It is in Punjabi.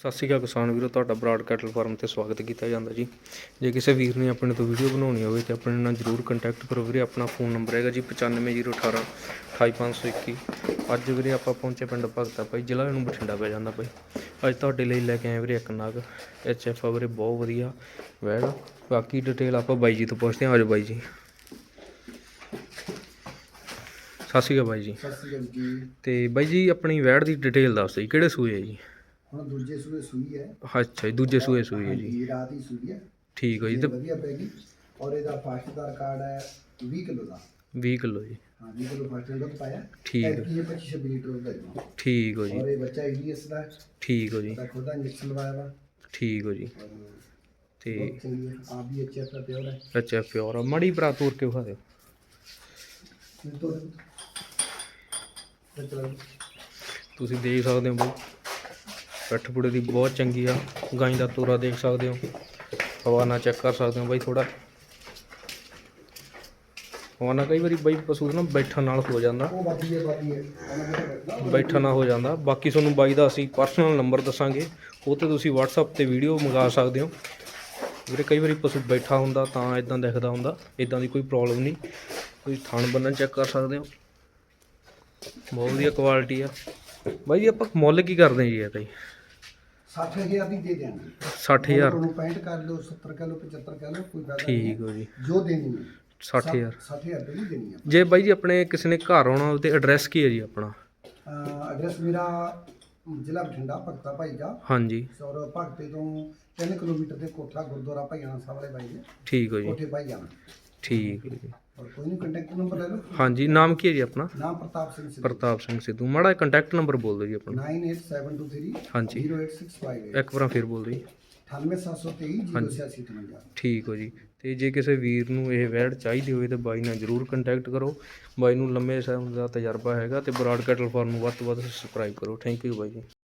ਸਤਿ ਸ਼੍ਰੀ ਅਕਾਲ ਕਿਸਾਨ ਵੀਰੋ ਤੁਹਾਡਾ ਬਰਾਡ ਕੈਟਲ ਫਾਰਮ ਤੇ ਸਵਾਗਤ ਕੀਤਾ ਜਾਂਦਾ ਜੀ। ਜੇ ਕਿਸੇ ਵੀਰ ਨੇ ਆਪਣੇ ਤੋਂ ਵੀਡੀਓ ਬਣਾਉਣੀ ਹੋਵੇ ਤੇ ਆਪਣੇ ਨਾਲ ਜਰੂਰ ਕੰਟੈਕਟ ਕਰੋ ਵੀਰੇ ਆਪਣਾ ਫੋਨ ਨੰਬਰ ਹੈਗਾ ਜੀ 95018 28521 ਅੱਜ ਵੀਰੇ ਆਪਾਂ ਪਹੁੰਚੇ ਪਿੰਡ ਭਗਤਾ ਭਾਈ ਜ਼ਿਲ੍ਹਾ ਨੂੰ ਬਠਿੰਡਾ ਪੈ ਜਾਂਦਾ ਭਾਈ। ਅੱਜ ਤੁਹਾਡੇ ਲਈ ਲੈ ਕੇ ਆਏ ਵੀਰੇ ਇੱਕ ਨਗ ਐਚ ਐਫ ਆ ਵੀਰੇ ਬਹੁਤ ਵਧੀਆ ਵੈੜ। ਬਾਕੀ ਡਿਟੇਲ ਆਪਾਂ ਬਾਈ ਜੀ ਤੋਂ ਪੁੱਛਦੇ ਹਾਂ ਆਜੋ ਬਾਈ ਜੀ। ਸਤਿ ਸ਼੍ਰੀ ਅਕਾਲ ਬਾਈ ਜੀ। ਸਤਿ ਸ੍ਰੀ ਅਕਾਲ ਜੀ। ਤੇ ਬਾਈ ਜੀ ਆਪਣੀ ਵੈੜ ਦੀ ਡਿਟੇਲ ਦੱਸ ਦਿਓ ਜੀ ਕਿਹੜੇ ਸੂਏ ਹੈ ਜੀ? ਹੁਣ ਦੂਜੇ ਸੂਏ ਸੂਈ ਹੈ। ਅੱਛਾ ਜੀ ਦੂਜੇ ਸੂਏ ਸੂਏ ਹੈ ਜੀ। ਹਾਂਜੀ ਰਾਤ ਹੀ ਸੂਈ ਹੈ। ਠੀਕ ਹੈ ਜੀ ਤੇ ਵਧੀਆ ਪੈਗੀ ਔਰ ਇਹਦਾ ਫਾਸਟਦਾਰ ਕਾਰਡ ਹੈ 20 ਕਿਲੋ ਦਾ। 20 ਕਿਲੋ ਜੀ। ਹਾਂ 20 ਕਿਲੋ ਫਾਸਟਦਾਰ ਦੁੱਧ ਪਾਇਆ। ਠੀਕ ਹੈ। ਇਹ 25 26 ਲੀਟਰ ਦੁੱਧ ਦੇਗਾ ਠੀਕ ਹੋ ਜੀ। ਔਰ ਇਹ ਬੱਚਾ ਇੰਡੀਅਸ ਦਾ ਹੈ। ਠੀਕ ਹੋ ਜੀ। ਤਾਂ ਖੁਦ ਦਾ ਇੰਜੈਕਸ਼ਨ ਲਵਾਇਆ ਵਾ। ਠੀਕ ਹੋ ਜੀ। ਔਰ ਤੇ ਬਹੁਤ ਚੰਗੀ ਹੈ। ਆਪ ਵੀ ਅੱਛਾ ਦਾ ਪਿਓਰ ਹੈ। ਅੱਛਾ ਪਿਓਰ ਮੜੀ ਭਰਾ ਤੋਰ ਕੇ ਵਿਖਾ ਦਿਓ। ਇਹ ਤੋਂ ਤੇ ਚਲੋ ਤੁਸੀਂ ਦੇਖ ਸਕਦੇ ਹੋ ਬਈ। ਪਿੱਠ ਪੂੜੇ ਦੀ ਬਹੁਤ ਚੰਗੀ ਆ। ਗਾਂ ਦਾ ਤੋਰਾ ਦੇਖ ਸਕਦੇ ਹੋ। ਹਵਾਨਾ ਚੈੱਕ ਕਰ ਸਕਦੇ ਹੋ ਬਾਈ ਥੋੜਾ ਹਵਾਨਾ ਕਈ ਵਾਰੀ ਬਾਈ ਪਸ਼ੂ ਨਾ ਬੈਠਣ ਨਾਲ ਹੋ ਜਾਂਦਾ। ਬੈਠਣ ਨਾਲ ਹੋ ਜਾਂਦਾ। ਬਾਕੀ ਤੁਹਾਨੂੰ ਬਾਈ ਦਾ ਅਸੀਂ ਪਰਸਨਲ ਨੰਬਰ ਦੱਸਾਂਗੇ। ਉਹ ਤੇ ਤੁਸੀਂ WhatsApp ਤੇ ਵੀਡੀਓ ਮੰਗਾ ਸਕਦੇ ਹੋ। ਵੀਰੇ ਕਈ ਵਾਰੀ ਪਸ਼ੂ ਬੈਠਾ ਹੁੰਦਾ ਤਾਂ ਇਦਾਂ ਦਿਖਦਾ ਹੁੰਦਾ। ਇਦਾਂ ਦੀ ਕੋਈ ਪ੍ਰੋਬਲਮ ਨਹੀਂ। ਤੁਸੀਂ ਥਣ ਬੰਨਣ ਚੈੱਕ ਕਰ ਸਕਦੇ ਹੋ। ਬਹੁਤ ਵਧੀਆ ਕੁਆਲਿਟੀ ਆ। ਬਾਈ ਜੀ ਆਪਾਂ ਮੁੱਲ ਕੀ ਕਰਦੇ ਜੀ ਇਹਦਾ ਜੀ? 60000 ਦੀ ਦੇ ਦੇਣਗੇ 60000 ਉਹਨੂੰ 65 ਕਰ ਲਓ 70 ਕਰ ਲਓ 75 ਕਰ ਲਓ ਕੋਈ ਫਾਇਦਾ ਨਹੀਂ ਠੀਕ ਹੋ। ਜੀ। ਜੋ ਦੇਣੀ ਹੈ। 60000 60000 ਰੁਪਏ ਦੀ ਦੇਣੀ ਹੈ ਜੇ ਬਾਈ ਜੀ ਆਪਣੇ ਕਿਸੇ ਨੇ ਘਰ ਆਉਣਾ ਹੋਵੇ ਤੇ ਐਡਰੈਸ ਕੀ ਹੈ ਜੀ ਆਪਣਾ? ਐਡਰੈਸ ਮੇਰਾ ਜ਼ਿਲ੍ਹਾ ਬਠਿੰਡਾ ਭਗਤਾ ਭਾਈ ਦਾ। ਹਾਂਜੀ। ਔਰ ਭਗਤੇ ਤੋਂ 3 ਕਿਲੋਮੀਟਰ ਦੇ ਕੋਠਾ ਗੁਰਦੁਆਰਾ ਭਾਈਆਣਾ ਸਾਹਿਬ ਵਾਲੇ ਬਾਈ ਨੇ। ਠੀਕ ਹੋ ਜੀ। ਕੋਠੇ ਭਾਈ ਜਾਣਾ। ਠੀਕ ਹੈ ਜੀ। ਔਰ ਕੋਈ ਨਹੀਂ ਕੰਟੈਕਟ ਨੰਬਰ ਲੈ ਲਓ। ਹਾਂਜੀ ਨਾਮ ਕੀ ਹੈ ਜੀ ਆਪਣਾ? ਨਾਮ ਪ੍ਰਤਾਪ ਸਿੰਘ ਸਿੱਧੂ। ਪ੍ਰਤਾਪ ਸਿੰਘ ਸਿੱਧੂ। ਮਾੜਾ ਕੰਟੈਕਟ ਨੰਬਰ ਬੋਲ ਦਿਓ ਜੀ ਆਪਣਾ। 98723 ਹਾਂਜੀ। 08658 ਇੱਕ ਵਾਰ ਫਿਰ ਬੋਲ ਦਿਓ ਜੀ। 98723 08658 ਠੀਕ ਹੋ ਜੀ। ਤੇ ਜੇ ਕਿਸੇ ਵੀਰ ਨੂੰ ਇਹ ਵੈੜ ਚਾਹੀਦੀ ਹੋਵੇ ਤੇ ਬਾਈ ਨਾਲ ਜਰੂਰ ਕੰਟੈਕਟ ਕਰੋ। ਬਾਈ ਨੂੰ ਲੰਮੇ ਸਮੇਂ ਦਾ ਤਜਰਬਾ ਹੈਗਾ ਤੇ ਬਰਾਡ ਕੈਟਲ ਫਾਰਮ ਨੂੰ ਵੱਧ ਤੋਂ ਵੱਧ ਸਬਸਕ੍ਰਾਈਬ ਕਰੋ। ਥੈਂਕ ਯੂ ਬਾਈ ਜੀ।